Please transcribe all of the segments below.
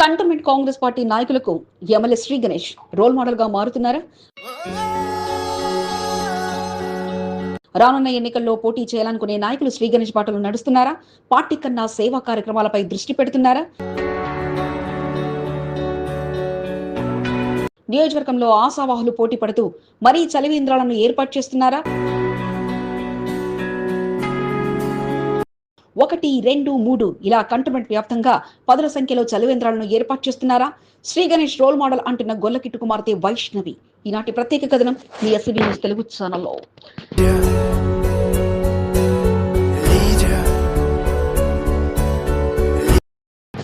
Cantonment Congress party నాయకులకు MLA Shri Ganesh role మోడల్గా మారుతున్నారా? రానున్న ఎన్నికల్లో పోటీ చేయాలనుకునే నాయకులు శ్రీ గణేష్ బాటలు నడుస్తున్నారా? పార్టీ కన్నా సేవా కార్యక్రమాలపై దృష్టి పెడుతున్నారా? నియోజకవర్గంలో ఆశావాహులు పోటీ పడుతూ మరీ చలివేంద్రాలను ఏర్పాటు చేస్తున్నారా? ఒకటి రెండు మూడు ఇలా కంటోన్మెంట్ వ్యాప్తంగా పదుల సంఖ్యలో చలివేంద్రాలను ఏర్పాటు చేస్తున్నారా? శ్రీ గణేష్ రోల్ మోడల్ అంటున్న గొల్లకిట్టు కుమార్తె వైష్ణవి. ఈనాటి ప్రత్యేక కథనం మీ ఎస్బీ న్యూస్ తెలుగు ఛానల్లో.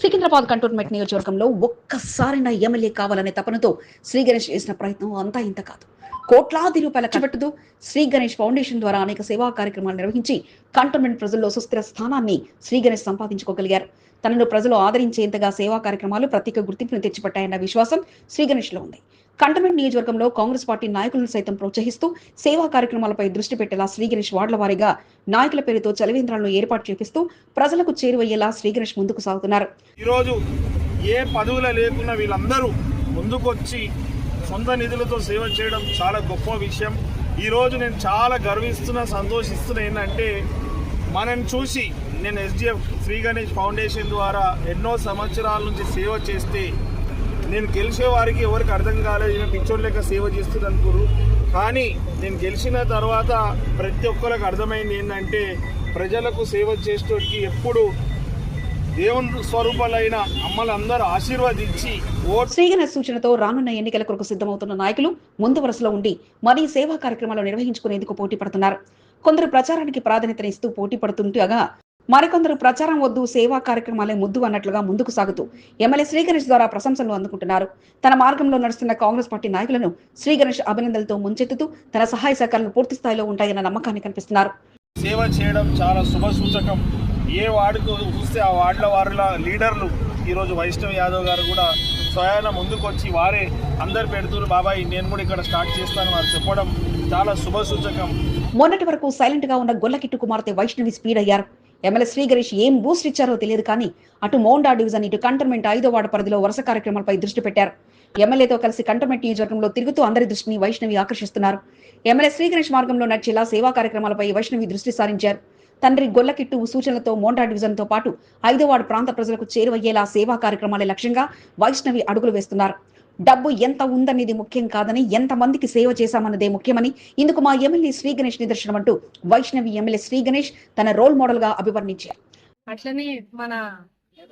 సికింద్రాబాద్ కంటోన్మెంట్ నియోజకవర్గంలో ఒక్కసారైనా ఎమ్మెల్యే కావాలనే తపనతో శ్రీ గణేష్ చేసిన ప్రయత్నం అంతా ఇంత కాదు. కోట్లాది రూపాయల ఖర్చుపెట్టుతూ శ్రీ గణేష్ ఫౌండేషన్ ద్వారా అనేక సేవా కార్యక్రమాలు నిర్వహించి కంటోన్మెంట్ ప్రజల్లో సుస్థిర స్థానాన్ని శ్రీ గణేష్ సంపాదించుకోగలిగారు. తనను ప్రజలు ఆదరించేంతగా సేవా కార్యక్రమాలు ప్రత్యేక గుర్తింపును తెచ్చిపెట్టాయన్న విశ్వాసం శ్రీ గణేష్లో ఉంది. కంటమెంట్ నియోజకవర్గంలో కాంగ్రెస్ పార్టీ నాయకులను సైతం ప్రోత్సహిస్తూ సేవా కార్యక్రమాలపై దృష్టి పెట్టేలా శ్రీగణేష్ వార్డుల వారీగా నాయకుల పేరుతో చలివేంద్రాలను ఏర్పాటు చేపిస్తూ ప్రజలకు చేరువయ్యేలా శ్రీగణేష్ ముందుకు సాగుతున్నారు. ఈరోజు ఏ పదవుల లేకున్నా వీళ్ళందరూ ముందుకొచ్చి సొంత నిధులతో సేవ చేయడం చాలా గొప్ప విషయం. ఈరోజు నేను చాలా గర్విస్తున్నా సంతోషిస్తున్నా ఏంటంటే మనని చూసి నేను ఎస్డిఎఫ్ శ్రీ గణేష్ ఫౌండేషన్ ద్వారా ఎన్నో సంవత్సరాల నుంచి సేవ చేస్తే నేను గెలిచే వారికి ఎవరికి అర్థం కాలేదు ఈయన పిచ్చోడు లెక్క సేవ చేస్తుంది అనుకోరు. కానీ నేను గెలిచిన తర్వాత ప్రతి ఒక్కరికి అర్థమైంది ఏంటంటే ప్రజలకు సేవ చేసేటోడికి ఎప్పుడు దేవుని స్వరూపాలైన అమ్మలందరూ ఆశీర్వదించి ఓట్ శ్రీగణ సూచనతో రానున్న ఎన్నికల కొరకు సిద్ధమవుతున్న నాయకులు ముందు వరుసలో ఉండి మరీ సేవా కార్యక్రమాలు నిర్వహించుకునేందుకు పోటీ పడుతున్నారు. కొందరు ప్రచారానికి ప్రాధాన్యతనిస్తూ పోటీ పడుతుండగా మరికొందరు ప్రచారం వద్దు సేవా కార్యక్రమాలే ముద్దు అన్నట్లుగా ముందుకు సాగుతూ ఎమ్మెల్యే శ్రీగణేష్ ద్వారా ప్రశంసలు అందుకుంటున్నారు. తన మార్గంలో నడుస్తున్న కాంగ్రెస్ పార్టీ నాయకులను శ్రీగణేష్ అభినందనలతో ముంచెత్తుతూ తన సహాయ సహకారాలు పూర్తి స్థాయిలో ఉంటాయన్న నమ్మకాన్ని కనిపిస్తున్నారు. సేవ చేయడం చాలా శుభ సూచకం. ఏ వార్డుకు చూస్తే ఆ వార్డుల వారిల లీడర్లు ఈరోజు వైష్ణవ్ యాదవ్ గారు కూడా స్వయాన ముందుకు వచ్చి వారే అందరు పెడుతున్నారు బాబాయ్ నేను కూడా ఇక్కడ స్టార్ట్ చేస్తాను వారు చెప్పడం చాలా శుభ సూచకం. మొన్నటి వరకు సైలెంట్గా ఉన్న గొల్లకిట్టు కుమార్తె వైష్ణవి స్పీడ్ అయ్యారు. ఎమ్మెల్యే శ్రీగణేష్ ఏం బూస్ట్ ఇచ్చారో తెలియదు కానీ అటు మోండా డివిజన్ ఇటు కంటర్మెంట్ ఐదో వార్డు పరిధిలో వరుస కార్యక్రమాలపై దృష్టి పెట్టారు. ఎమ్మెల్యేతో కలిసి కంటర్మెంట్ నియోజకవర్గంలో తిరుగుతూ అందరి దృష్టిని వైష్ణవి ఆకర్షిస్తున్నారు. ఎమ్మెల్యే శ్రీగణేష్ మార్గంలో నడిచేలా సేవా కార్యక్రమాలపై వైష్ణవి దృష్టి సారించారు. తండ్రి గొల్లకిట్టు సూచనలతో మోండా డివిజన్తో పాటు ఐదో వాడ ప్రాంత ప్రజలకు చేరువయ్యేలా సేవా కార్యక్రమాలే లక్ష్యంగా వైష్ణవి అడుగులు వేస్తున్నారు. డబ్బు ఎంత ఉందనేది ముఖ్యం కాదని ఎంత మందికి సేవ చేశామన్నదే ముఖ్యమని ఇందుకు మా ఎమ్మెల్యే శ్రీ గణేష్ నిదర్శనం అంటూ వైష్ణవి ఎమ్మెల్యే శ్రీ గణేష్ తన రోల్ మోడల్గా అభివర్ణించారు. అట్లనే మన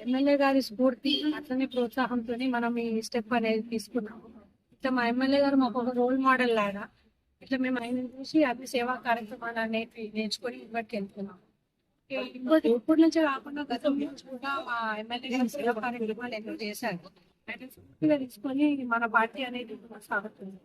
ఎమ్మెల్యే గారి స్ఫూర్తి అట్లనే ప్రోత్సాహంతో మనం ఈ స్టెప్ అనేది తీసుకున్నాము. ఇట్లా మా ఎమ్మెల్యే గారు మాకు ఒక రోల్ మోడల్ లాగా ఇట్లా మేము ఆయన చూసి అన్ని సేవా కార్యక్రమాలు అనేవి నేర్చుకొని ఇప్పటికి వెళ్తున్నాం ఇప్పుడు ఇప్పటి నుంచే కాకుండా గతం కూడా మా ఎమ్మెల్యే గారు సేవా కార్యక్రమాలు ఎన్నో చేశారు. తీసుకొని మన పార్టీ అనేది కొనసాగుతుంది.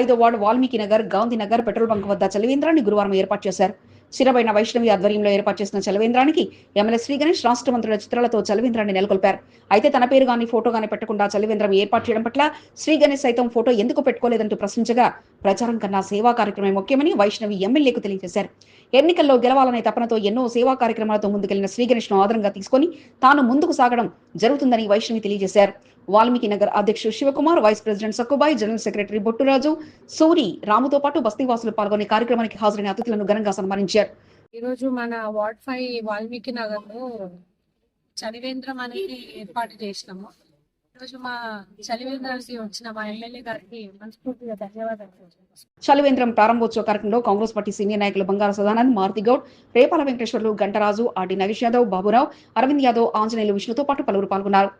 ఐదో ward Valmiki Nagar Gandhi Nagar petrol bunk వద్ద చలవేంద్రాన్ని గురువారం ఏర్పాటు చేశారు. స్థిరమైన వైష్ణవి ఆధ్వర్యంలో ఏర్పాటు చేసిన చలివేంద్రానికి ఎమ్మెల్యే శ్రీ గణేష్ రాష్ట్ర మంత్రుల చిత్రాలతో చలివేంద్రాన్ని నెలకొల్పారు. అయితే తన పేరు గాని ఫోటో గాని పెట్టకుండా చలివేంద్రం ఏర్పాటు చేయడం పట్ల శ్రీ గణేష్ సైతం ఫోటో ఎందుకు పెట్టుకోలేదంటూ ప్రశ్నించగా ప్రచారం కన్నా సేవా కార్యక్రమం ముఖ్యమని వైష్ణవి ఎమ్మెల్యేకు తెలియజేశారు. ఎన్నికల్లో గెలవాలనే తపనతో ఎన్నో సేవా కార్యక్రమాలతో ముందుకెళ్ళిన శ్రీ ఆధారంగా ను ఆదరంగా తీసుకొని తాను ముందుకు సాగడం జరుగుతుందని వైష్ణవి తెలియజేశారు. వాల్మీకి నగర్ అధ్యక్షుడు Shivakumar vice president Sakkubai general secretary Botturaju Suri రాముతో పాటు బస్తీవాసులు పాల్గొనే కార్యక్రమానికి హాజరైన అతిథులను ఘనంగా సన్మానించారు. ఈరోజు మన వార్డ్ ఫైవ్ వాల్మీకి నగర్లో చలివేంద్రం అనేది ఏర్పాటు చేసినాము. చలివేంద్రం ప్రారంభోత్సవ కార్యక్రమంలో కాంగ్రెస్ పార్టీ సీనియర్ నాయకులు బంగారు సదానంద్ మారుతి గౌడ్ రేపాల వెంకటేశ్వర్లు గంటరాజు ఆర్డి నగేష్ యాదవ్ బాబురావు అరవింద్ యాదవ్ ఆంజనేయులు విష్ణుతో పాటు పలువురు పాల్గొన్నారు.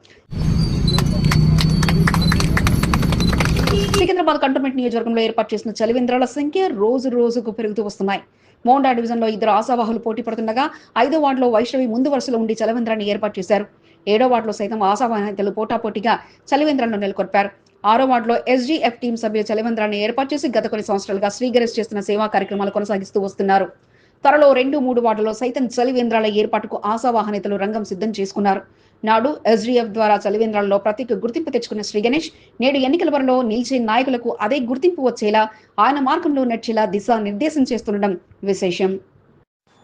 సికింద్రాబాద్ కంటోన్మెంట్ నియోజకవర్గంలో ఏర్పాటు చేసిన చలివేంద్రాల సంఖ్య రోజు రోజుకు పెరుగుతూ వస్తున్నాయి. మోండా డివిజన్లో ఇద్దరు ఆశావాహులు పోటీ పడుతుండగా ఐదో వార్డులో వైష్ణవి ముందు వరుసలో ఉండి చలివేంద్రాన్ని ఏర్పాటు చేశారు. ఏడో వార్డులో సైతం ఆశావాహితలు పోటాపోటీగా చలివేంద్రాలను నెలకొల్పారు. ఆరో వార్డులో ఎస్డీఎఫ్ టీం సభ్యులు చలివేంద్రాన్ని ఏర్పాటు చేసి గత కొన్ని సంవత్సరాలుగా శ్రీగరేష్ చేస్తున్న సేవా కార్యక్రమాలు కొనసాగిస్తూ వస్తున్నారు. త్వరలో రెండు మూడు వార్డులో సైతం చలివేంద్రాల ఏర్పాటుకు ఆశావాహనేతలు రంగం సిద్ధం చేసుకున్నారు. నాడు ఎస్డీఎఫ్ ద్వారా చలివేంద్రాల్లో ప్రత్యేక గుర్తింపు తెచ్చుకున్న శ్రీ గణేష్ నేడు ఎన్నికల వరలో నిలిచే నాయకులకు అదే గుర్తింపు వచ్చేలా ఆయన మార్గంలో నడిచేలా దిశా నిర్దేశం చేస్తుండడం విశేషం.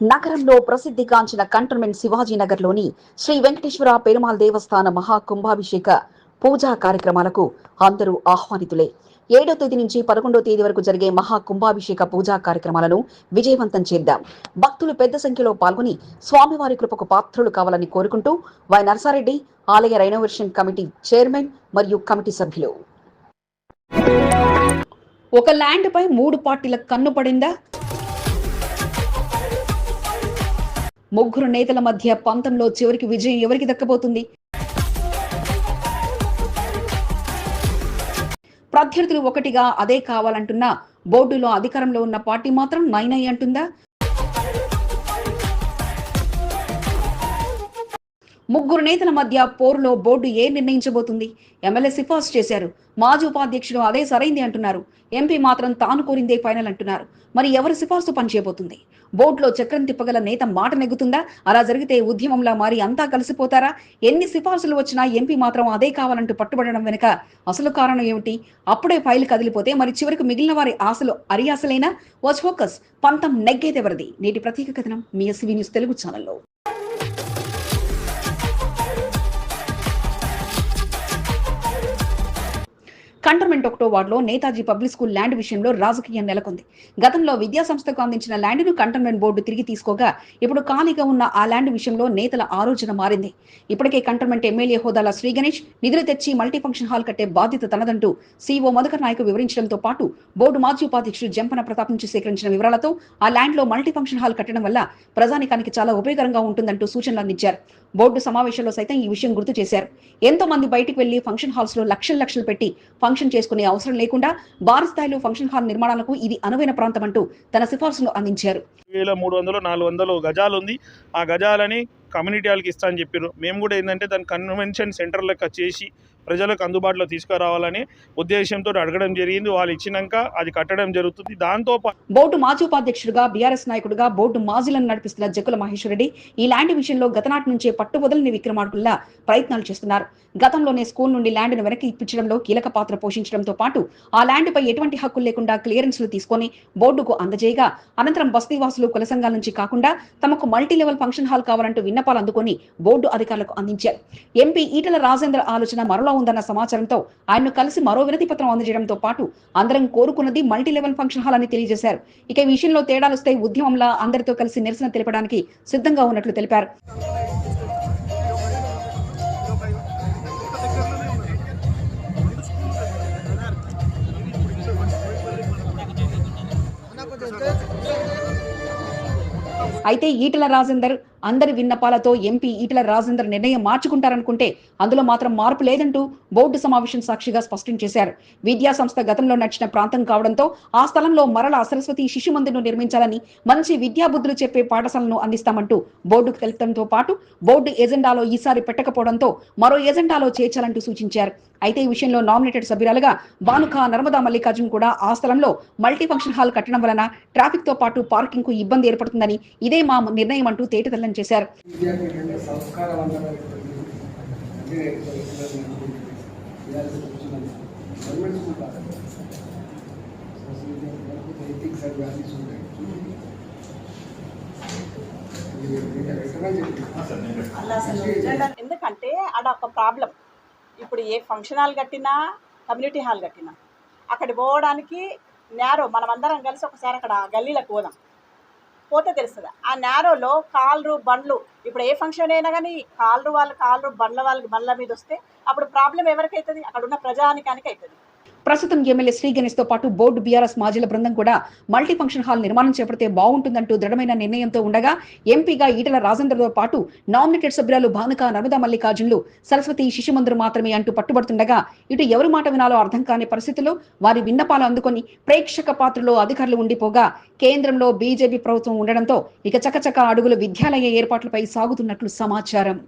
నగరంలో ప్రసిద్ధిగాంచిన కంటోన్మెంట్ శివాజీనగర్లోని శ్రీ వెంకటేశ్వర పెరుమాల్ దేవస్థాన మహాకుంభాభిషేక పూజా కార్యక్రమాలకు అందరూ ఆహ్వానితులే. ఏడో తేదీ నుంచి పదకొండో తేదీ వరకు జరిగే మహాకుంభాభిషేక పూజా కార్యక్రమాలను విజయవంతం చేద్దాం. భక్తులు పెద్ద సంఖ్యలో పాల్గొని స్వామివారి కృపకు పాత్రులు కావాలని కోరుకుంటూ వై నర్సారెడ్డి ఆలయ రెనోవేషన్ కమిటీ చైర్మన్ మరియు కమిటీ సభ్యులు. ఒక ల్యాండ్ పై మూడు పార్టీల కన్ను పడిందా? ముగ్గురు నేతల మధ్య పంతంలో చివరికి విజయం ఎవరికి దక్కబోతుంది? ప్రత్యర్థులు ఒకటిగా అదే కావాలంటున్నా బోర్డులో అధికారంలో ఉన్న పార్టీ మాత్రం నైన్ అయి అంటుందా? ముగ్గురు నేతల మధ్య పోరులో బోర్డు ఏ నిర్ణయించబోతుంది? ఎమ్మెల్యే సిఫార్సు చేశారు. మాజీ ఉపాధ్యక్షుడు అదే సరైంది అంటున్నారు. ఎంపీ మాత్రం తాను కోరిందే ఫైనల్ అంటున్నారు. మరి ఎవరు సిఫార్సు పనిచేయబోతుంది? బోర్డులో చక్రం తిప్పగల నేత మాట నెగ్గుతుందా? అలా జరిగితే ఉద్యమంలా మారి అంతా కలిసిపోతారా? ఎన్ని సిఫార్సులు వచ్చినా ఎంపీ మాత్రం అదే కావాలంటూ పట్టుబడడం వెనుక అసలు కారణం ఏమిటి? అప్పుడే ఫైల్ కదిలిపోతే మరి చివరికి మిగిలిన వారి ఆశలు అరియాసలైనా వాచ్ ఫోకస్ పంతం నెగ్గేదెవరిది నేటి ప్రత్యేక కథనం మీ ఎస్సీవీ న్యూస్ తెలుగు ఛానల్లో. కంటర్మెంట్ ఒకటో వార్డులో నేతాజీ పబ్లిక్ స్కూల్ ల్యాండ్ విషయంలో రాజకీయం నెలకొంది. గతంలో విద్యా సంస్థకు అందించిన ల్యాండ్ను కంటోన్మెంట్ బోర్డు తిరిగి తీసుకోగా ఇప్పుడు ఖాళీగా ఉన్న ఆ ల్యాండ్ విషయంలో నేతల ఆలోచన మారింది. ఇప్పటికే కంటోన్మెంట్ ఎమ్మెల్యే హోదాల శ్రీ గణేష్ నిధులు తెచ్చి మల్టీ ఫంక్షన్ హాల్ కట్టే బాధ్యత తనదంటూ సీఓ మధుకర్ నాయక్ వివరించడంతో పాటు బోర్డు మాజీ ఉపాధ్యక్షుడు జంపన ప్రతాప్ నుంచి సేకరించిన వివరాలతో ఆ ల్యాండ్లో మల్టీ ఫంక్షన్ హాల్ కట్టడం వల్ల ప్రజానికానికి చాలా ఉపయోగకరంగా ఉంటుందంటూ సూచనలు అందించారు. బోర్డు సమావేశంలో సైతం ఈ విషయం గుర్తు చేశారు. ఎంతో మంది బయటికి వెళ్ళి ఫంక్షన్ హాల్స్లో లక్షలు లక్షలు పెట్టి ఫంక్షన్ చేసుకునే అవసరం లేకుండా భారత స్థాయిలో ఫంక్షన్ హాల్ నిర్మాణాలకు ఇది అనువైన ప్రాంతం అంటూ తన సిఫార్సును అందించారు. వేల మూడు వందలు నాలుగు వందలు గజాలు ఉంది ఆ గజాలని కమ్యూనిటీ వాళ్ళకి ఇస్తా అని చెప్పారు మేము కూడా ఏంటంటే దాని కన్వెన్షన్ సెంటర్ లెక్క చేసి ప్రజలకు అందుబాటులో తీసుకురావాలని ఉద్దేశంతో అడగడం జరిగింది. వాళ్ళు ఇచ్చినాక అది కట్టడం జరుగుతుంది. దాంతో పాటు బోర్డు మాజీ ఉపాధ్యక్షుడిగా బీఆర్ఎస్ నాయకుడిగా బోర్డు మాజీలను నడిపిస్తున్న జక్కుల మహేశ్వరరెడ్డి ఈ ల్యాండ్ విషయంలో గతనాటి నుంచే పట్టుబదలని విక్రమార్కుల్లా ప్రయత్నాలు చేస్తున్నారు. గతంలోనే స్కూల్ నుండి ల్యాండ్ను వెనక్కి ఇప్పించడంలో కీలక పాత్ర పోషించడంతో పాటు ఆ ల్యాండ్ పై ఎటువంటి హక్కులు లేకుండా క్లియరెన్స్లు తీసుకొని బోర్డుకు అందజేయగా అనంతరం బస్తీవాసులు కుల సంఘాల నుంచి కాకుండా తమకు మల్టీ లెవెల్ ఫంక్షన్ హాల్ కావాలంటూ విన్నపాలు అందుకొని బోర్డు అధికారులకు అందించారు. ఎంపీ ఈటల రాజేంద్ర ఆలోచన మరలో ఉందన్న సమాచారంతో ఆయన్ను కలిసి మరో వినతి పత్రం అందజేయడంతో పాటు అందరం కోరుకున్నది మల్టీ లెవెల్ ఫంక్షన్ హాల్ అని తెలియజేశారు. ఇక ఈ విషయంలో తేడాలొస్తే ఉద్యమంలా అందరితో కలిసి నిరసన తెలపడానికి సిద్ధంగా ఉన్నట్లు తెలిపారు. అయితే ఈటల రాజేందర్ అందరి విన్నపాలతో ఎంపీ ఈటల రాజేందర్ నిర్ణయం మార్చుకుంటారనుకుంటే అందులో మాత్రం మార్పు లేదంటూ బోర్డు సమావేశం సాక్షిగా స్పష్టం చేశారు. విద్యా సంస్థ గతంలో నడిచిన ప్రాంతం కావడంతో ఆ స్థలంలో మరల సరస్వతి శిశు మందిర్ను నిర్మించాలని మంచి విద్యాబుద్ధులు చెప్పే పాఠశాలను అందిస్తామంటూ బోర్డుకు తెలపడంతో పాటు బోర్డు ఎజెండాలో ఈసారి పెట్టకపోవడంతో మరో ఎజెండాలో చేర్చాలంటూ సూచించారు. అయితే ఈ విషయంలో నామినేటెడ్ సభ్యురాలుగా బానుకా నర్మదా మల్లికార్జున్ కూడా ఆ స్థలంలో మల్టీ ఫంక్షన్ హాల్ కట్టడం వలన ట్రాఫిక్తో పాటు పార్కింగ్కు ఇబ్బంది ఏర్పడుతుందని ఇదే మా నిర్ణయం అంటూ తేటతెల్లం చేశారు. ఎందుకంటే ఆడ ఒక ప్రాబ్లం. ఇప్పుడు ఏ ఫంక్షన్ హాల్ కట్టినా కమ్యూనిటీ హాల్ కట్టినా అక్కడ పోవడానికి నేరో మనం అందరం కలిసి ఒకసారి అక్కడ గల్లీలకు పోదాం. పోతే తెలుస్తుంది. ఆ నేరోలో కాళ్ళు బండ్లు ఇప్పుడు ఏ ఫంక్షన్ అయినా కానీ కాళ్ళు వాళ్ళు కాళ్ళు బండ్ల వాళ్ళకి బండ్ల మీద వస్తే అప్పుడు ప్రాబ్లం ఎవరికైతుంది? అక్కడ ఉన్న ప్రజానికానికి అవుతుంది ప్రస్తుతం ఎమ్మెల్యే శ్రీ గణేష్తో పాటు బోర్డు బీఆర్ఎస్ మాజీల బృందం కూడా మల్టీ ఫంక్షన్ హాల్ నిర్మాణం చేపడితే బాగుంటుందంటూ దృఢమైన నిర్ణయంతో ఉండగా ఎంపీగా ఈటల రాజేంద్రతో పాటు నామినేటెడ్ సభ్యురాలు భానుక నర్మదా మల్లికార్జునులు సరస్వతి శిశుమందరు మాత్రమే అంటూ పట్టుబడుతుండగా ఇటు ఎవరి మాట వినాలో అర్థం కాని పరిస్థితిలో వారి విన్నపాలు అందుకొని ప్రేక్షక పాత్రలో అధికారులు ఉండిపోగా కేంద్రంలో బీజేపీ ప్రభుత్వం ఉండడంతో ఇక చకచక అడుగులు విద్యాలయ ఏర్పాట్లపై సాగుతున్నట్లు సమాచారం.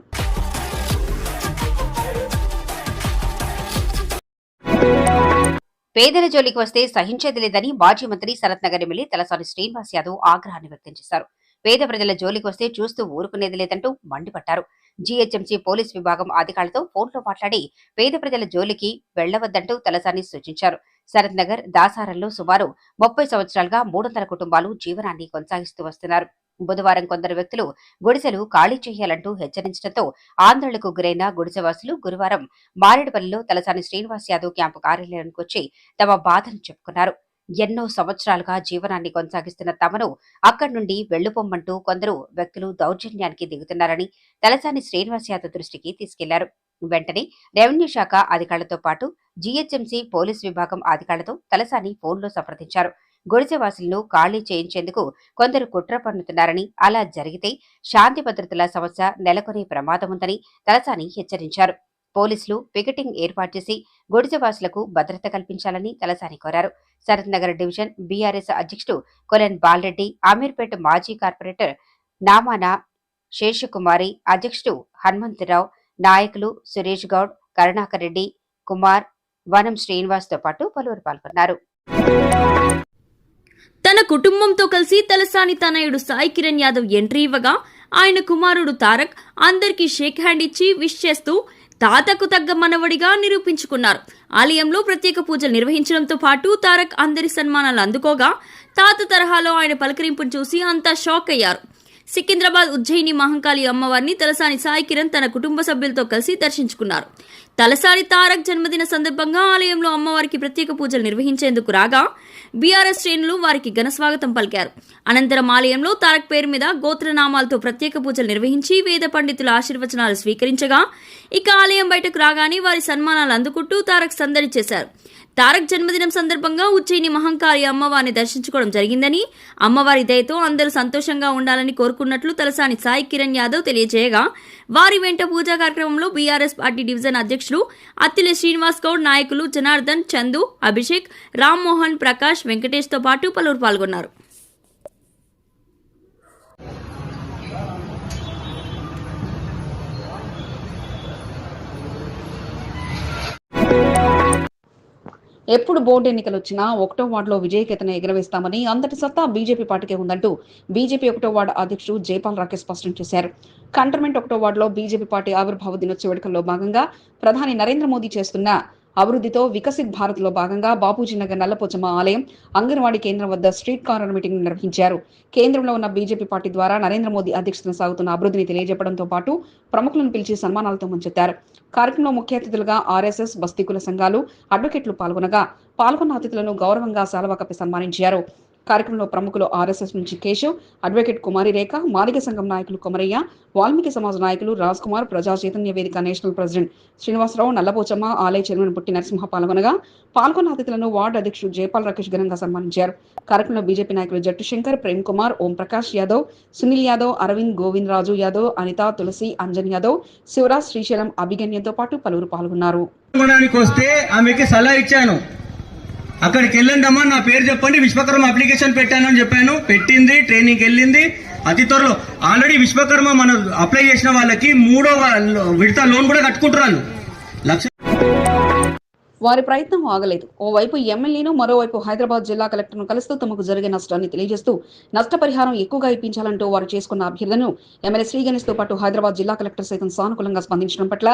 పేదల జోలికి వస్తే సహించేది లేదని మాజీ మంత్రి శరత్ నగర్ ఎమ్మెల్యే తలసాని శ్రీనివాస్ యాదవ్ ఆగ్రహాన్ని వ్యక్తం చేశారు. పేద ప్రజల జోలికి వస్తే చూస్తూ ఊరుకునేది లేదంటూ మండిపడ్డారు. జీహెచ్ఎంసీ పోలీస్ విభాగం అధికారులతో ఫోన్లో మాట్లాడి పేద ప్రజల జోలికి వెళ్ళవద్దంటూ తలసాని సూచించారు. శరత్ నగర్ దాసారంలో సుమారు ముప్పై సంవత్సరాలుగా మూడు వందల కుటుంబాలు జీవనాన్ని కొనసాగిస్తూ వస్తున్నారు. బుధవారం కొందరు వ్యక్తులు గుడిసెలు ఖాళీ చేయాలంటూ హెచ్చరించడంతో ఆందోళనకు గురైన గుడిసెవాసులు గురువారం మారేడుపల్లిలో తలసాని శ్రీనివాస్ యాదవ్ క్యాంపు కార్యాలయానికి వచ్చి తమ బాధను చెప్పుకున్నారు. ఎన్నో సంవత్సరాలుగా జీవనాన్ని కొనసాగిస్తున్న తమను అక్కడి నుండి వెళ్ళుపొమ్మంటూ కొందరు వ్యక్తులు దౌర్జన్యానికి దిగుతున్నారని తలసాని శ్రీనివాస్ యాదవ్ దృష్టికి తీసుకెళ్ళారు. వెంటనే రెవెన్యూ శాఖ అధికారులతో పాటు జీహెచ్ఎంసీ పోలీస్ విభాగం అధికారులతో తలసాని ఫోన్లో సంప్రదించారు. గుడిసెవాసులను ఖాళీ చేయించేందుకు కొందరు కుట్ర పన్నుతున్నారని అలా జరిగితే శాంతి భద్రతల సమస్య నెలకొనే ప్రమాదం ఉందని తలసాని హెచ్చరించారు. పోలీసులు పికెటింగ్ ఏర్పాటు చేసి గుడిజవాసులకు భద్రత కల్పించాలని తలసాని కోరారు. శరత్ నగర్ డివిజన్ బీఆర్ఎస్ అధ్యక్షుడు కొలెన్ బాలరెడ్డి అమీర్పేట మాజీ కార్పొరేటర్ నామాన శేషకుమారి అధ్యక్షుడు హనుమంతరావు నాయకులు సురేష్ గౌడ్ కరుణాకర్ రెడ్డి కుమార్ వనం శ్రీనివాస్తో పాటు పలువురు పాల్గొన్నారు. తన కుటుంబంతో కలిసి తలసాని తనయుడు సాయి కిరణ్ యాదవ్ ఎంట్రీ ఇవ్వగా ఆయన కుమారుడు తారక్ అందరికీ షేక్ హ్యాండ్ ఇచ్చి విష్ చేస్తూ తాతకు తగ్గ మనవడిగా నిరూపించుకున్నారు. ఆలయంలో ప్రత్యేక పూజలు నిర్వహించడంతో పాటు తారక్ అందరి సన్మానాలు అందుకోగా తాత తరహాలో ఆయన పలకరింపును చూసి అంతా షాక్ అయ్యారు. సికింద్రాబాద్ ఉజ్జయిని మహంకాళి అమ్మవారిని తలసాని సాయి కిరణ్ తన కుటుంబ సభ్యులతో కలిసి దర్శించుకున్నారు. తలసాని తారక్ జన్మదిన సందర్భంగా ఆలయంలో అమ్మవారికి ప్రత్యేక పూజలు నిర్వహించేందుకు రాగా బీఆర్ఎస్ శ్రేణులు వారికి ఘన స్వాగతం పలికారు. అనంతరం ఆలయంలో తారక్ పేరు మీద గోత్రనామాలతో ప్రత్యేక పూజలు నిర్వహించి వేద పండితుల ఆశీర్వచనాలు స్వీకరించగా ఇక ఆలయం బయటకు రాగానే వారి సన్మానాలు అందుకుంటూ తారక్ సందడి చేశారు. తారక్ జన్మదినం సందర్భంగా ఉజ్జయిని మహంకాళి అమ్మవారిని దర్శించుకోవడం జరిగిందని అమ్మవారి దయతో అందరూ సంతోషంగా ఉండాలని కోరుకున్నట్లు తలసాని సాయి కిరణ్ యాదవ్ తెలియజేయగా వారి వెంట పూజా కార్యక్రమంలో బీఆర్ఎస్ పార్టీ డివిజన్ అధ్యక్షులు అత్తిలి శ్రీనివాస్ గౌడ్ నాయకులు జనార్దన్ చందు అభిషేక్ రామ్మోహన్ ప్రకాష్ వెంకటేష్తో పాటు పలువురు పాల్గొన్నారు. ఎప్పుడు బోర్డు ఎన్నికలు వచ్చినా ఒకటో వార్డులో విజయకేతన ఎగరవేస్తామని అంతటి సత్తా బీజేపీ పార్టీకే ఉందంటూ బీజేపీ ఒకటో వార్డు అధ్యక్షుడు జైపాల్ రాకేష్ స్పష్టం చేశారు. కంటర్మెంట్ ఒకటో వార్డులో బీజేపీ పార్టీ ఆవిర్భావ దినోత్సవ వేడుకల్లో భాగంగా ప్రధాని నరేంద్ర మోదీ చేస్తున్న అభివృద్ధితో వికసిత్ భారత్లో భాగంగా బాపూజీ నగర్ నల్లపోచమ్మ ఆలయం అంగన్వాడీ కేంద్రం వద్ద స్ట్రీట్ కార్నర్ మీటింగ్ నిర్వహించారు. కేంద్రంలో ఉన్న బీజేపీ పార్టీ ద్వారా నరేంద్ర మోదీ అధ్యక్షతన సాగుతున్న అభివృద్ధిని తెలియజెప్పడంతో పాటు ప్రముఖులను పిలిచి సన్మానాలతో ముంచెత్తారు. కార్యక్రమంలో ముఖ్య అతిథులుగా ఆర్ఎస్ఎస్ బస్తీకుల సంఘాలు అడ్వకేట్లు పాల్గొనగా పాల్గొన్న అతిథులను గౌరవంగా శాలువా కప్పి సన్మానించారు. కార్యక్రమంలో ప్రముఖులు ఆర్ఎస్ఎస్ నుంచి కేశవ్ అడ్వకేట్ కుమారి రేఖ మాలిక సంఘం నాయకులు కొమరయ్య వాల్మీకి సమాజ నాయకులు రాజ్ కుమార్ ప్రజా చైతన్య వేదిక నేషనల్ ప్రెసిడెంట్ శ్రీనివాసరావు నల్లపోచమ్మ ఆలయ చైర్మన్ పుట్టి నరసింహ పాల్గొనగా పాల్గొన్న అతిథులను వార్డు అధ్యక్షుడు జయపాల్ రాకేష్ ఘనంగా సన్మానించారు. కార్యక్రమంలో బీజేపీ నాయకులు జట్టు శంకర్ ప్రేమ్ కుమార్ ఓం ప్రకాష్ యాదవ్ సునీల్ యాదవ్ అరవింద్ గోవింద్ రాజు యాదవ్ అనిత తులసి అంజన్ యాదవ్ శివరాజ్ శ్రీశైలం అభిగన్యంతో పాటు పలువురు పాల్గొన్నారు. వస్తే ఆమెకి సలహా ఇచ్చాను. అక్కడికి వెళ్ళండమ్మా నా పేరు చెప్పండి విశ్వకర్మ అప్లికేషన్ పెట్టాను అని చెప్పాను. పెట్టింది ట్రైనింగ్కి వెళ్ళింది. అతి త్వరలో. ఆల్రెడీ విశ్వకర్మ మనం అప్లై చేసిన వాళ్ళకి మూడో విడత లోన్ కూడా కట్టుకుంటున్నారు. లక్ష వారి ప్రయత్నం ఆగలేదు. ఓవైపు ఎమ్మెల్యేను మరోవైపు హైదరాబాద్ జిల్లా కలెక్టర్ను కలుస్తూ తమకు జరిగే నష్టాన్ని తెలియజేస్తూ నష్టపరిహారం ఎక్కువగా ఇప్పించాలంటూ వారు చేసుకున్న అభ్యర్థనను ఎమ్మెల్యే శ్రీగణేష్తో పాటు హైదరాబాద్ జిల్లా కలెక్టర్ సైతం సానుకూలంగా స్పందించడం పట్ల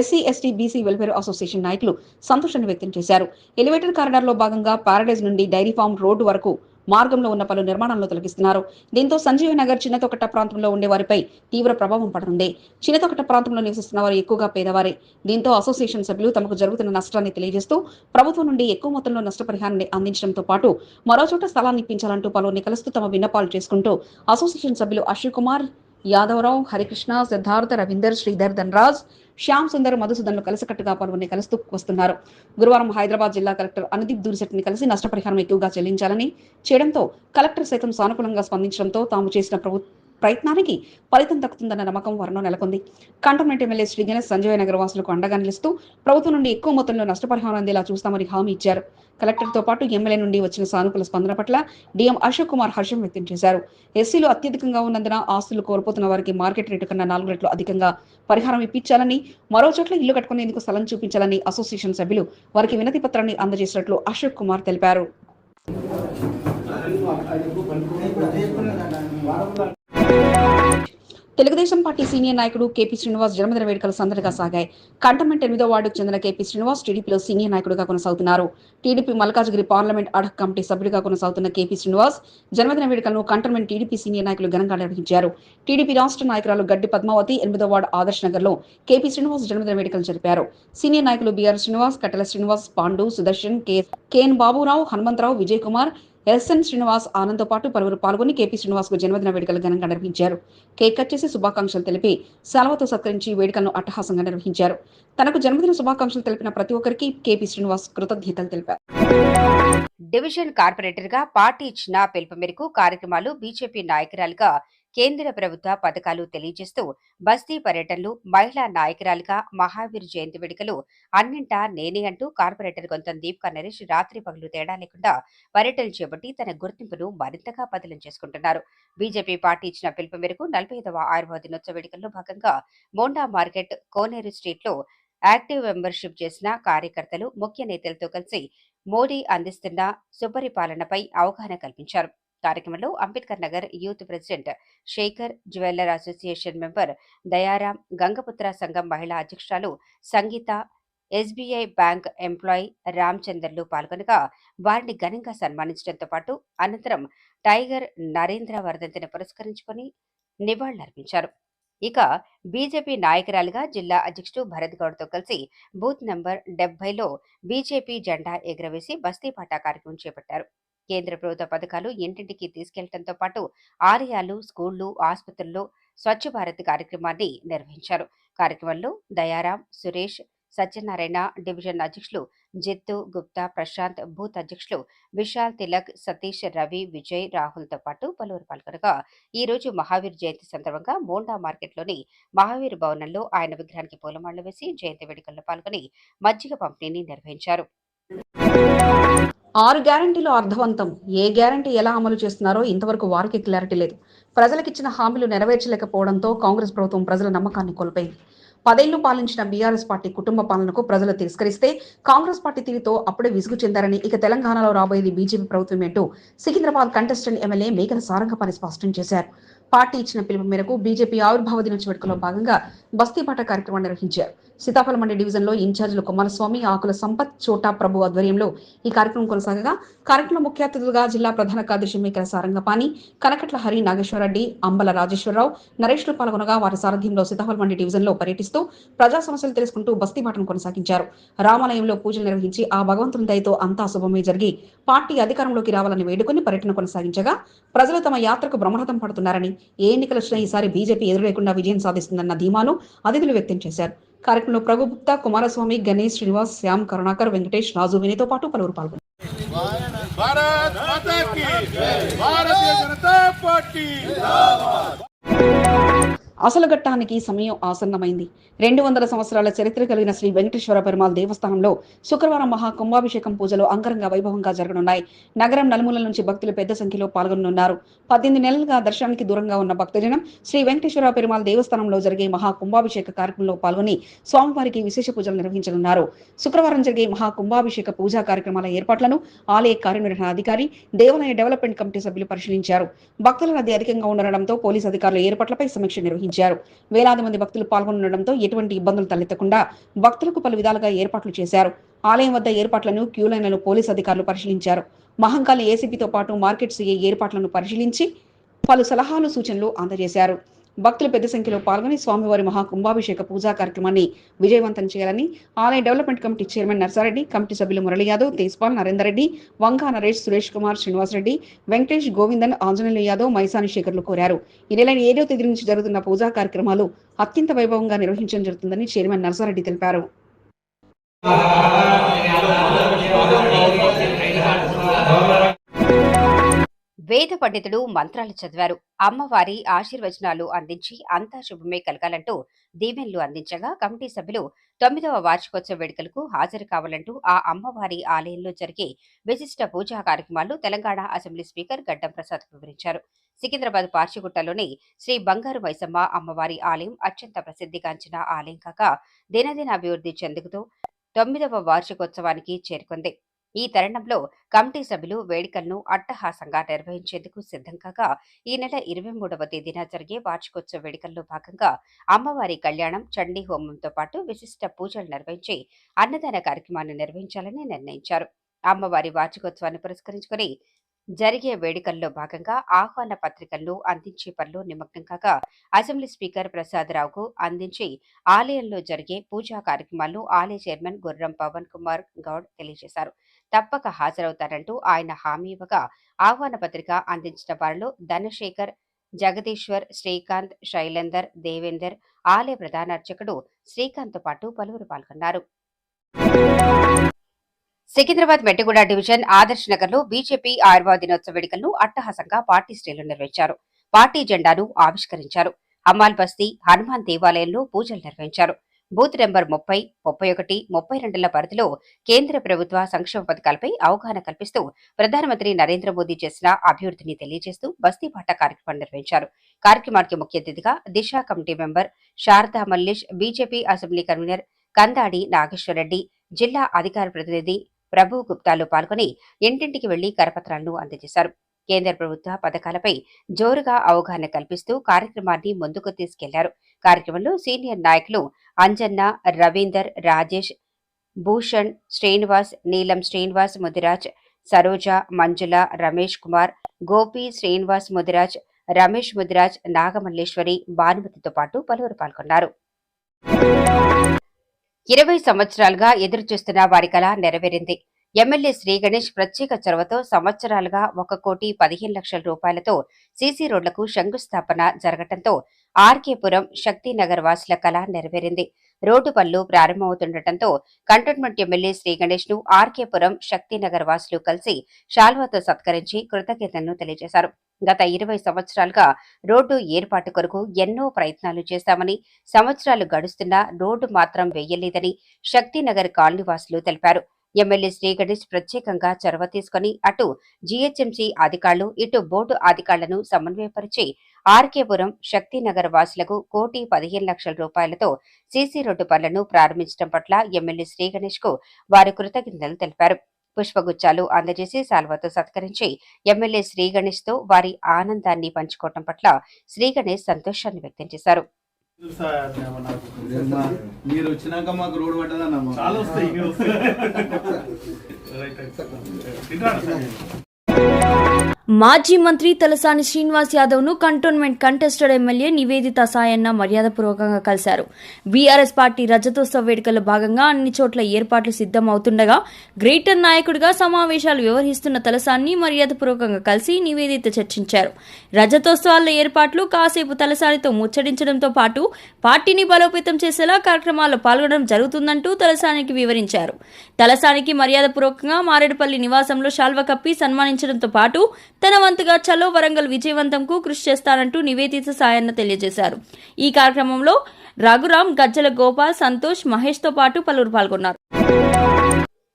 SC ST BC welfare association నాయకులు సంతోషాన్ని వ్యక్తం చేశారు. ఎలివేటర్ కారిడార్లో భాగంగా పారడైజ్ నుండి డైరీ ఫార్మ్ రోడ్డు వరకు మార్గంలో ఉన్న పలు నిర్మాణాలను తొలగిస్తున్నారు. దీంతో సంజీవ నగర్ చిన్నతొకట ప్రాంతంలో ఉండే వారిపై తీవ్ర ప్రభావం పడుతుంది. చిన్నతొకట ప్రాంతంలో నివసిస్తున్న వారు ఎక్కువగా పేదవారే. దీంతో అసోసియేషన్ సభ్యులు తమకు జరుగుతున్న నష్టాన్ని తెలియజేస్తూ ప్రభుత్వం నుండి ఎక్కువ మొత్తంలో నష్టపరిహారాన్ని అందించడంతో పాటు మరో చోట స్థలాన్ని ఇప్పించాలంటూ పలువురిని కలుస్తూ తమ విన్నపాలు చేసుకుంటూ అసోసియేషన్ సభ్యులు అశ్విక్ యాదవరావు హరికృష్ణ సిద్ధార్థ రవీందర్ శ్రీధర్ ధనరాజ్ శ్యామ్ సుందర్ మధుసూదన్లు కలిసికట్టుగా పలువురిని కలుస్తూ వస్తున్నారు. గురువారం హైదరాబాద్ జిల్లా కలెక్టర్ అనుదీప్ దూరిశెట్టిని కలిసి నష్టపరిహారం ఎక్కువగా చెల్లించాలని చేయడంతో కలెక్టర్ సైతం సానుకూలంగా స్పందించడంతో తాము చేసిన ప్రభు ప్రయత్నానికి ఫలితం దక్కుతుందన్న నమ్మకం వారిలో నెలకొంది. కంటోన్మెంట్ ఎమ్మెల్యే శ్రీ గణేష్ సంజయ్ నగర్ వాసులకు అండగా నిలుస్తూ ప్రభుత్వం నుండి ఎక్కువ మొత్తంలో నష్టపరిహారం అందేలా చూస్తామని హామీ ఇచ్చారు. కలెక్టర్తో పాటు ఎమ్మెల్యే నుండి వచ్చిన సానుకూల స్పందన పట్ల డిఎం అశోక్ కుమార్ హర్షం వ్యక్తం చేశారు. ఎస్సీలు అత్యధికంగా ఉన్నందున ఆస్తులు కోల్పోతున్న వారికి మార్కెట్ రేటు కన్నా నాలుగు రెట్లు అధికంగా పరిహారం ఇప్పించాలని మరో చోట్ల ఇల్లు కట్టుకునేందుకు స్థలం చూపించాలని అసోసియేషన్ సభ్యులు వారికి వినతి పత్రాన్ని అందజేసినట్లు అశోక్ కుమార్ తెలిపారు. తెలుగుదేశం పార్టీ సీనియర్ నాయకుడు కేపీ శ్రీనివాస్ జన్మదిన వేడుకలు సందడిగా సాగాయి. కంటమెంట్ ఎనిమిదో వార్డుకు చెందిన కేపీ శ్రీనివాస్ టీడీపీలో సీనియర్ నాయకుడిగా కొనసాగుతున్నారు. TDP Malkajgiri parliament ad hoc committee సభ్యుడిగా కొనసాగుతున్న కేపీ శ్రీనివాస్ జన్మదిన వేడుకలను కంటమెంట్ టీడీపీ సీనియర్ నాయకులు ఘనంగా నిర్వహించారు. టీడీపీ రాష్ట్ర నాయకురాలు గడ్డి పద్మావతి ఎనిమిదో వార్డు ఆదర్శ్ నగర్లో కేపీ శ్రీనివాస్ జన్మదిన వేడుకలు జరిపారు. సీనియర్ నాయకులు BR Srinivas Kattela Srinivas Pandu Sudarshan K KN Baburao Hanumantharao Vijay Kumar Elson Srinivas ఆనంద్తో పాటు పలువురు పాల్గొని కేపీ శ్రీనివాస్కు జన్మదిన వేడుకలు ఘనంగా నిర్వహించారు. కేక్ కట్ చేసి శుభాకాంక్షలు తెలిపి సెలవుతో సత్కరించి వేడుకలను అట్టహాసంగా నిర్వహించారు. తనకు జన్మదిన శుభాకాంక్షలు తెలిపిన ప్రతి ఒక్కరికి కేపీ శ్రీనివాస్ కృతజ్ఞతలు తెలిపారు. డివిజన్ కార్పొరేటర్గా పార్టీ ఇచ్చిన పిలుపు మేరకు కార్యక్రమాలు బీజేపీ నాయకురాలుగా కేంద్ర ప్రభుత్వ పథకాలు తెలియజేస్తూ బస్తీ పర్యటనలు మహిళా నాయకురాలుగా మహావీర్ జయంతి వేడుకలు అన్నింటా నేనే అంటూ కార్పొరేటర్ గొంతం దీపికా నరేష్ రాత్రి పగలు తేడా లేకుండా పర్యటనలు చేపట్టి తన గుర్తింపును మరింతగా బదిలం చేసుకుంటున్నారు. బీజేపీ పార్టీ ఇచ్చిన పిలుపు మేరకు నలభై ఐదవ ఆయుర్వేద దినోత్సవ వేడుకల్లో భాగంగా మోండా మార్కెట్ కోనేరు స్ట్రీట్లో యాక్టివ్ మెంబర్షిప్ చేసిన కార్యకర్తలు ముఖ్య నేతలతో కలిసి మోడీ అందిస్తున్న సుపరిపాలనపై అవగాహన కల్పించారు. కార్యక్రమంలో Ambedkar Nagar youth president Shekar jeweller association member Dayaram Gangaputra సంఘం మహిళా అధ్యక్షురాలు Sangeetha SBI bank employee Ramachandarlu పాల్గొనగా వారిని ఘనంగా సన్మానించడంతో పాటు అనంతరం టైగర్ నరేంద్ర వర్ధంతిని పురస్కరించుకొని నివాళులర్పించారు. ఇక బీజేపీ నాయకురాలుగా జిల్లా అధ్యక్షుడు భరత్ గౌడ్తో కలిసి బూత్ నంబర్ డెబ్బైలో బీజేపీ జెండా ఎగురవేసి బస్తీపాటా కార్యక్రమం చేపట్టారు. కేంద్ర ప్రభుత్వ పథకాలు ఇంటింటికి తీసుకెళ్ళడంతో పాటు ఆలయాలు స్కూళ్ళు ఆసుపత్రుల్లో స్వచ్ఛ భారత్ కార్యక్రమాన్ని నిర్వహించారు. కార్యక్రమంలో దయారాం సురేష్ సత్యనారాయణ డివిజన్ అధ్యక్షులు జిత్తు గుప్తా ప్రశాంత్ బూత్ అధ్యక్షులు విశాల్ తిలక్ సతీష్ రవి విజయ్ రాహుల్తో పాటు పలువురు పాల్గొనగా ఈ రోజు మహావీర్ జయంతి సందర్భంగా మోండా మార్కెట్లోని మహావీర్ భవనంలో ఆయన విగ్రహానికి పూలమాలలు వేసి జయంతి వేడుకల్లో పాల్గొని మజ్జిగ పంపిణీని నిర్వహించారు. ఆరు గ్యారంటీలు అర్థవంతం ఏ గ్యారంటీ ఎలా అమలు చేస్తున్నారో ఇంతవరకు వారికి క్లారిటీ లేదు. ప్రజలకిచ్చిన హామీలు నెరవేర్చలేకపోవడంతో కాంగ్రెస్ ప్రభుత్వం ప్రజల నమ్మకాన్ని కోల్పోయింది. పదేళ్ళు పాలించిన బీఆర్ఎస్ పార్టీ కుటుంబ పాలనకు ప్రజలు తిరస్కరిస్తే కాంగ్రెస్ పార్టీ తీరుతో అప్పుడే విసుగు చెందారని ఇక తెలంగాణలో రాబోయేది బీజేపీ ప్రభుత్వం ఏంటో సికింద్రాబాద్ కంటెస్టెంట్ ఎమ్మెల్యే మేకల సారంగపాణి స్పష్టం చేశారు. పార్టీ ఇచ్చిన పిలుపు మేరకు బీజేపీ ఆవిర్భావ దినోత్సవ వేడుకలో భాగంగా బస్తీపాట కార్యక్రమం నిర్వహించారు. సీతాఫలమండి డివిజన్లో ఇన్ఛార్జీలు కుమారస్వామి ఆకుల సంపత్ చోటా ప్రభు ఆధ్వర్యంలో ఈ కార్యక్రమం కొనసాగగా. కార్యక్రమం ముఖ్య అతిథులుగా జిల్లా ప్రధాన కార్యదర్శి మేకల సారంగపాణి కనకట్ల హరి నాగేశ్వరరెడ్డి అంబల రాజేశ్వరరావు నరేష్లు పాల్గొనగా వారి సారథ్యంలో సీతాఫలమండి డివిజన్లో పర్యటిస్తూ ప్రజా సమస్యలు తెలుసుకుంటూ బస్తీపాటను కొనసాగించారు. రామాలయంలో పూజలు నిర్వహించి ఆ భగవంతుని దయతో అంతా శుభమే జరిగి పార్టీ అధికారంలోకి రావాలని వేడుకొని పర్యటన కొనసాగించగా ప్రజలు తమ యాత్రకు బ్రహ్మరథం పడుతున్నారని ఏ ఎన్నికలు వచ్చినా ఈసారి బీజేపీ ఎదురు లేకుండా విజయం సాధిస్తుందన్న ధీమాను అతిథులు వ్యక్తం చేశారు. కార్యక్రమంలో ప్రభుగుప్తా కుమారస్వామి గణేష్ శ్రీనివాస్ శ్యామ్ కరుణాకర్ వెంకటేష్ రాజు వినయ్తో పాటు పలువురు పాల్గొన్నారు. భారతీయ జనతా పార్టీ. అసలు ఘట్టానికి సమయం ఆసన్నమైంది. రెండు వందల సంవత్సరాల చరిత్ర కలిగిన శ్రీ వెంకటేశ్వర పెరుమాళ్ దేవస్థానంలో శుక్రవారం మహా కుంభాభిషేకం పూజలు అంగరంగ వైభవంగా జరగనున్నాయి. నగరం నలుమూలల నుంచి భక్తులు పెద్ద సంఖ్యలో పాల్గొనున్నారు. పద్దెనిమిది నెలలుగా దర్శనానికి దూరంగా ఉన్న భక్తజనం శ్రీ వెంకటేశ్వర పెరుమాళ్ దేవస్థానంలో జరిగే మహా కుంభాభిషేక కార్యక్రమంలో పాల్గొని స్వామివారికి విశేష పూజలు నిర్వహించనున్నారు. శుక్రవారం జరిగే మహా కుంభాభిషేక పూజా కార్యక్రమాల ఏర్పాట్లను ఆలయ కార్యనిర్వహణాధికారి దేవాలయ డెవలప్మెంట్ కమిటీ సభ్యులు పరిశీలించారు. భక్తుల రద్దీ అధికంగా ఉండడంతో పోలీసు అధికారులు ఏర్పాట్లపై సమీక్ష నిర్వహించారు. వేలాది మంది భక్తులు పాల్గొనడంతో ఎటువంటి ఇబ్బందులు తలెత్తకుండా భక్తులకు పలు విధాలుగా ఏర్పాట్లు చేశారు. ఆలయం వద్ద ఏర్పాట్లను క్యూలైన్లను పోలీసు అధికారులు పరిశీలించారు. మహంకాళి ఏసీపీతో పాటు మార్కెట్ సీఏ ఏర్పాట్లను పరిశీలించి పలు సలహాలు సూచనలు అందజేశారు. భక్తులు పెద్ద సంఖ్యలో పాల్గొని స్వామివారి మహా కుంభాభిషేక పూజా కార్యక్రమాన్ని విజయవంతం చేయాలని ఆలయ development committee chairman Narsareddy committee సభ్యులు మురళి యాదవ్ తేజ్పాల్ నరేందర్ రెడ్డి వంగా నరేష్ సురేష్ కుమార్ శ్రీనివాస్ రెడ్డి వెంకటేష్ గోవిందన్ ఆంజనేయులు యాదవ్ మైసాని శేఖర్లు కోరారు. ఈ నెల ఏడవ తేదీ నుంచి జరుగుతున్న పూజా కార్యక్రమాలు అత్యంత వైభవంగా నిర్వహించడం జరుగుతుందని చైర్మన్ నర్సారెడ్డి తెలిపారు. వేద పండితుడు మంత్రాలు చదివారు. అమ్మవారి ఆశీర్వచనాలు అందించి అంతా శుభమే కలగాలంటూ దీవెనలు అందించగా కమిటీ సభ్యులు తొమ్మిదవ వార్షికోత్సవ వేడుకలకు హాజరు కావాలంటూ ఆ అమ్మవారి ఆలయంలో జరిగే విశిష్ట పూజా కార్యక్రమాలు తెలంగాణ అసెంబ్లీ స్పీకర్ గడ్డం ప్రసాద్ వివరించారు. సికింద్రాబాద్ పార్చిగుట్టలోని శ్రీ బంగారు మైసమ్మ అమ్మవారి ఆలయం అత్యంత ప్రసిద్ధిగాంచిన ఆలయం కాక దినదిన అభివృద్ధి చెందుతూ తొమ్మిదవ వార్షికోత్సవానికి చేరుకుంది. ఈ తరుణంలో కమిటీ సభ్యులు వేడుకలను అట్టహాసంగా నిర్వహించేందుకు సిద్ధం కాగా ఈ నెల ఇరవై మూడవ తేదీన జరిగే వార్షికోత్సవ వేడుకల్లో భాగంగా అమ్మవారి కళ్యాణం చండీ హోమంతో పాటు విశిష్ట పూజలు నిర్వహించి అన్నదాన కార్యక్రమాన్ని నిర్వహించాలని నిర్ణయించారు. అమ్మవారి వార్షికోత్సవాన్ని పురస్కరించుకుని జరిగే వేడుకల్లో భాగంగా ఆహ్వాన పత్రికలను అందించే పనిలో నిమగ్నం కాగా అసెంబ్లీ స్పీకర్ ప్రసాదరావుకు అందించి ఆలయంలో జరిగే పూజా కార్యక్రమాలను ఆలయ చైర్మన్ గుర్రం పవన్ కుమార్ గౌడ్ తెలియజేశారు. తప్పక హాజరవుతారంటూ ఆయన హామీ ఇవ్వగా ఆహ్వాన పత్రిక అందించిన వారిలో ధనశేఖర్ జగదీశ్వర్ శ్రీకాంత్ శైలేందర్ దేవేందర్ ఆలయ ప్రధాన అర్చకుడు శ్రీకాంత్ పాటు పలువురు పాల్గొన్నారు. సికింద్రాబాద్ మెట్టగూడ డివిజన్ ఆదర్శ్ నగర్లో బీజేపీ ఆయుర్వేద దినోత్సవ వేడుకలను అట్టహాసంగా పార్టీ శ్రేణులు నిర్వహించారు. పార్టీ జెండాను ఆవిష్కరించారు. అమ్మాల్ బస్తీ హనుమాన్ దేవాలయంలో పూజలు నిర్వహించారు. బూత్ నెంబర్ ముప్పై ముప్పై ఒకటి ముప్పై రెండుల పరిధిలో కేంద్ర ప్రభుత్వ సంక్షేమ పథకాలపై అవగాహన కల్పిస్తూ ప్రధానమంత్రి నరేంద్ర మోదీ చేసిన అభివృద్ధిని తెలియజేస్తూ బస్తీ పాట కార్యక్రమం నిర్వహించారు. కార్యక్రమానికి ముఖ్య అతిథిగా Disha committee member Sharada Mallesh BJP assembly convener Kandadi Nageswarareddy జిల్లా అధికార ప్రతినిధి ప్రభు గుప్తాలు పాల్గొని ఇంటింటికి వెళ్ళి కరపత్రాలను అందజేశారు. కేంద్ర ప్రభుత్వ పథకాలపై జోరుగా అవగాహన కల్పిస్తూ కార్యక్రమాన్ని ముందుకు తీసుకెళ్ళారు. కార్యక్రమంలో సీనియర్ నాయకులు అంజన్న రవీందర్ రాజేష్ భూషణ్ శ్రీనివాస్ నీలం శ్రీనివాస్ ముదిరాజ్ సరోజ మంజుల రమేష్ కుమార్ గోపి శ్రీనివాస్ ముదిరాజ్ రమేష్ ముదిరాజ్ నాగమల్లేశ్వరి భానుమతితో పాటు పలువురు పాల్గొన్నారు. ఇరవై సంవత్సరాలుగా ఎదురు చూస్తున్న వారి కళ నెరవేరింది. ఎమ్మెల్యే శ్రీ గణేష్ ప్రత్యేక చొరవతో సంవత్సరాలుగా ఒక కోటి పదిహేను లక్షల రూపాయలతో సీసీ రోడ్లకు శంకుస్థాపన జరగటంతో ఆర్కేపురం శక్తినగర్ వాసుల కళ నెరవేరింది. రోడ్డు పనులు ప్రారంభమవుతుండటంతో కంటోన్మెంట్ ఎమ్మెల్యే శ్రీ గణేష్ను ఆర్కేపురం శక్తినగర్ వాసులు కలిసి శాల్వాతో సత్కరించి కృతజ్ఞతలను తెలియజేశారు. గత ఇరవై సంవత్సరాలుగా రోడ్డు ఏర్పాటు కొరకు ఎన్నో ప్రయత్నాలు చేశామని సంవత్సరాలు గడుస్తున్నా రోడ్డు మాత్రం వేయలేదని శక్తినగర్ కాలనీవాసులు తెలిపారు. ఎమ్మెల్యే శ్రీ గణేష్ ప్రత్యేకంగా చొరవ తీసుకుని అటు జీహెచ్ఎంసీ అధికారులు ఇటు బోర్డు అధికారులను సమన్వయపరిచి ఆర్కేపురం శక్తినగర్ వాసులకు కోటి పదిహేను లక్షల రూపాయలతో సీసీ రోడ్డు పనులను ప్రారంభించడం పట్ల ఎమ్మెల్యే శ్రీ గణేష్కు వారి కృతజ్ఞతలు తెలిపారు. పుష్పగుచ్చాలు అందజేసి సాల్వతో సత్కరించి ఎమ్మెల్యే శ్రీ గణేష్తో వారి ఆనందాన్ని పంచుకోవటం పట్ల శ్రీ గణేష్ సంతోషాన్ని వ్యక్తం చేశారు. మీరు వచ్చినాక మాకు రోడ్ పడ్డదన్నమ్మా చాలా వస్తాయి మాజీ మంత్రి Talasani Srinivas యాదవ్ను cantonment contested MLA Nivedita Sayanna మర్యాదపూర్వకంగా కలిశారు. బీఆర్ఎస్ పార్టీ రజతోత్సవ వేడుకల్లో భాగంగా అన్ని చోట్ల ఏర్పాట్లు సిద్ధం అవుతుండగా గ్రేటర్ నాయకుడిగా సమావేశాలు వ్యవహరిస్తున్న తలసాన్ని మర్యాదపూర్వకంగా కలిసి నివేదిత చర్చించారు. రజతోత్సవాల ఏర్పాట్లు కాసేపు తలసానితో ముచ్చడించడంతో పాటు పార్టీని బలోపేతం చేసేలా కార్యక్రమాల్లో పాల్గొనడం జరుగుతుందంటూ తలసానికి వివరించారు. తలసానికి మర్యాదపూర్వకంగా మారేడుపల్లి నివాసంలో శాల్వ కప్పి సన్మానించడంతో పాటు తన వంతుగా చలో వరంగల్ విజయవంతంకు కృషి చేస్తానంటూ నివేదిత సాయన్న తెలియజేశారు. ఈ కార్యక్రమంలో రఘురాం గజ్జల గోపాల్ సంతోష్ మహేష్తో పాటు పలువురు పాల్గొన్నారు.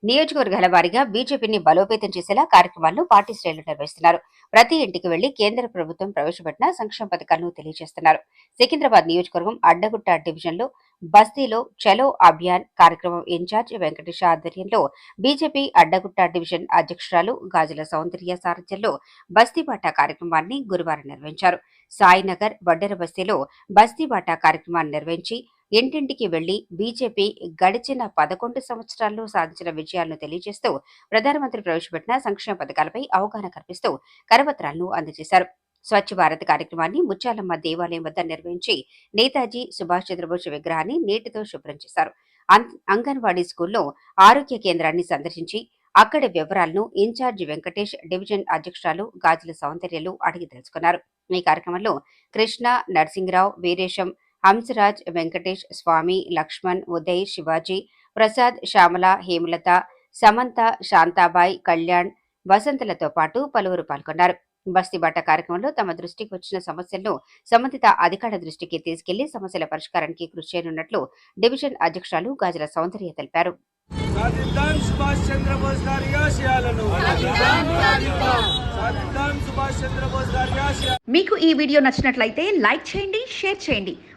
నియోజకవర్గాల వారీగా బీజేపీని బలోపేతం చేసేలా కార్యక్రమాలను పార్టీ శ్రేణులు నిర్వహిస్తున్నారు. ప్రతి ఇంటికి వెళ్ళి కేంద్ర ప్రభుత్వం ప్రవేశపెట్టిన సంక్షేమ పథకాలను తెలియజేస్తున్నారు. సికింద్రాబాద్ నియోజకవర్గం అడ్డగుట్ట డివిజన్లో బస్తీలో చలో అభియాన్ కార్యక్రమం ఇన్ఛార్జ్ వెంకటేష్ ఆధ్వర్యంలో బీజేపీ అడ్డగుట్ట డివిజన్ అధ్యక్షురాలు గాజుల సౌందర్య సారథ్యంలో బస్తీబాట కార్యక్రమాన్ని గురువారం నిర్వహించారు. సాయినగర్ వడ్డెర బస్తీలో బస్తీబాట కార్యక్రమాన్ని నిర్వహించి ఇంటింటికి వెళ్ళి బీజేపీ గడిచిన పదకొండు సంవత్సరాల్లో సాధించిన విజయాలను తెలియజేస్తూ ప్రధానమంత్రి ప్రవేశపెట్టిన సంక్షేమ పథకాలపై అవగాహన కల్పిస్తూ కరపత్రాలను అందజేశారు. స్వచ్ఛ భారత్ కార్యక్రమాన్ని ముత్యాలమ్మ దేవాలయం వద్ద నిర్వహించి నేతాజీ సుభాష్ చంద్రబోస్ విగ్రహాన్ని నీటితో శుభ్రం చేశారు. అం- అంగన్వాడీ స్కూల్లో ఆరోగ్య కేంద్రాన్ని సందర్శించి అక్కడి వివరాలను ఇన్ఛార్జ్ వెంకటేష్ డివిజన్ అధ్యక్షురాలు గాజుల సౌందర్యలు అడిగి తెలుసుకున్నారు. ఈ కార్యక్రమంలో కృష్ణ నర్సింగరావు వీరేశం హంసరాజ్ వెంకటేష్ స్వామి లక్ష్మణ్ ఉదయ్ శివాజీ ప్రసాద్ శ్యామల హేమలత సమంత శాంతాబాయ్ కళ్యాణ్ వసంతలతో పాటు పలువురు పాల్గొన్నారు. బస్తీబాట కార్యక్రమంలో తమ దృష్టికి వచ్చిన సమస్యలను సంబంధిత అధికారుల దృష్టికి తీసుకెళ్ళి సమస్యల పరిష్కారానికి కృషి చేయనున్నట్లు డివిజన్ అధ్యక్షురాలు గాజుల సౌందర్య తెలిపారు. సాధిద్దాం సుభాష్ చంద్రబోస్ గారి ఆశయాలను. సాధిద్దాం సుభాష్ చంద్రబోస్ గారి ఆశయాలను. మీకు ఈ వీడియో నచ్చినట్లయితే లైక్ చేయండి షేర్ చేయండి.